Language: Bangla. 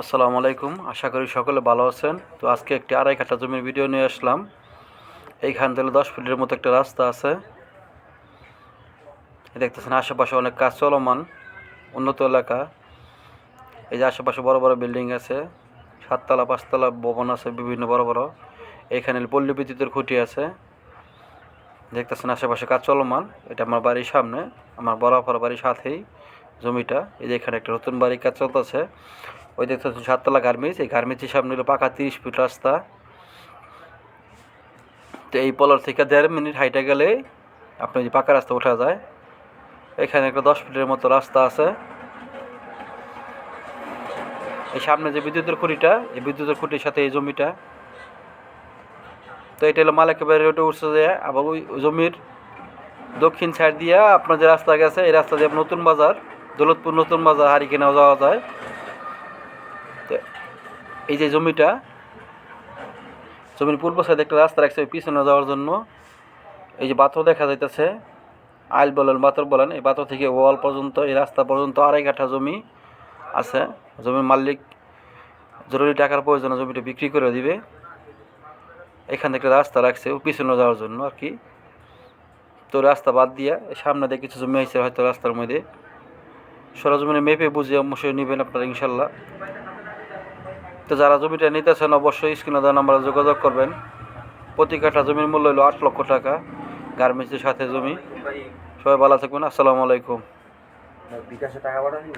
আসসালামু আলাইকুম। আশা করি সকলে ভালো আছেন। তো আজকে একটি আড়াই কাঠা জমির ভিডিও নিয়ে আসলাম। এইখান থেকে দশ ফিটের মতো একটা রাস্তা আছে। দেখতেছেন, আশেপাশে অনেক কাজ চলমান, উন্নত এলাকা। এই যে আশেপাশে বড় বড় বিল্ডিং আছে, সাততলা, পাঁচতলা ভবন আছে, বিভিন্ন বড় বড়। এইখানে পল্লী বিদ্যুতের খুঁটি আছে। দেখতেছেন, আশেপাশে কাজ চলমান। এটা আমার বাড়ির সামনে, আমার বরাবর বাড়ির সাথেই। জমিটা, এই যে এখানে একটা নতুন বাড়ির কাজ চলতেছে। ওই দেখতেছেন সাততলা গার্মেন্টস, এই গার্মেন্টসের সামনে হলো পাকা তিরিশ ফিট রাস্তা। তো এই পলার থেকে দেড় মিনিট হাইটে গেলে আপনি যে পাকা রাস্তা ওঠা যায়। এখানে একটা দশ ফিটের মতো রাস্তা আছে। এই সামনে যে বিদ্যুতের খুঁটিটা, এই বিদ্যুতের খুঁটির সাথে এই জমিটা। তো এটা হলো মালিকের বাড়ি রোডে উঠছে যে, আবার ওই জমির দক্ষিণ সাইড দিয়ে আপনার যে রাস্তা গেছে, এই রাস্তা দিয়ে নতুন বাজার। দৌলতপুর নতুন বাজার হারিকেনাও যাওয়া যায়। এই যে জমিটা, জমির পূর্ব সাইডে একটা রাস্তা রাখছে পিছনে যাওয়ার জন্য। এই যে বাথর দেখা যাইতেছে, আইল বলেন, বাতর বলেন, এই বাতর থেকে ওয়াল পর্যন্ত, এই রাস্তা পর্যন্ত আড়াই কাঠা জমি আছে। জমির মালিক জরুরি টাকার প্রয়োজনে জমিটা বিক্রি করে দিবে। এখান থেকে রাস্তা রাখছে পিছনে যাওয়ার জন্য আর কি। তো রাস্তা বাদ দিয়া সামনে দিয়ে কিছু জমি আছে, হয়তো রাস্তার মধ্যে। সরজমিনে মেপে বুঝে অবশ্যই নেবেন আপনারা, ইনশাল্লাহ। তো যারা জমিটা নিতেছেন, অবশ্যই স্ক্রিনে দেওয়া নাম্বারে যোগাযোগ করবেন। প্রতি কাঠা জমির মূল্য হলো আট লক্ষ টাকা, গার্মেন্টসের সাথে জমি। সবাই ভালো থাকবেন, আসসালামু আলাইকুম। বিকাশে টাকা পাঠাবি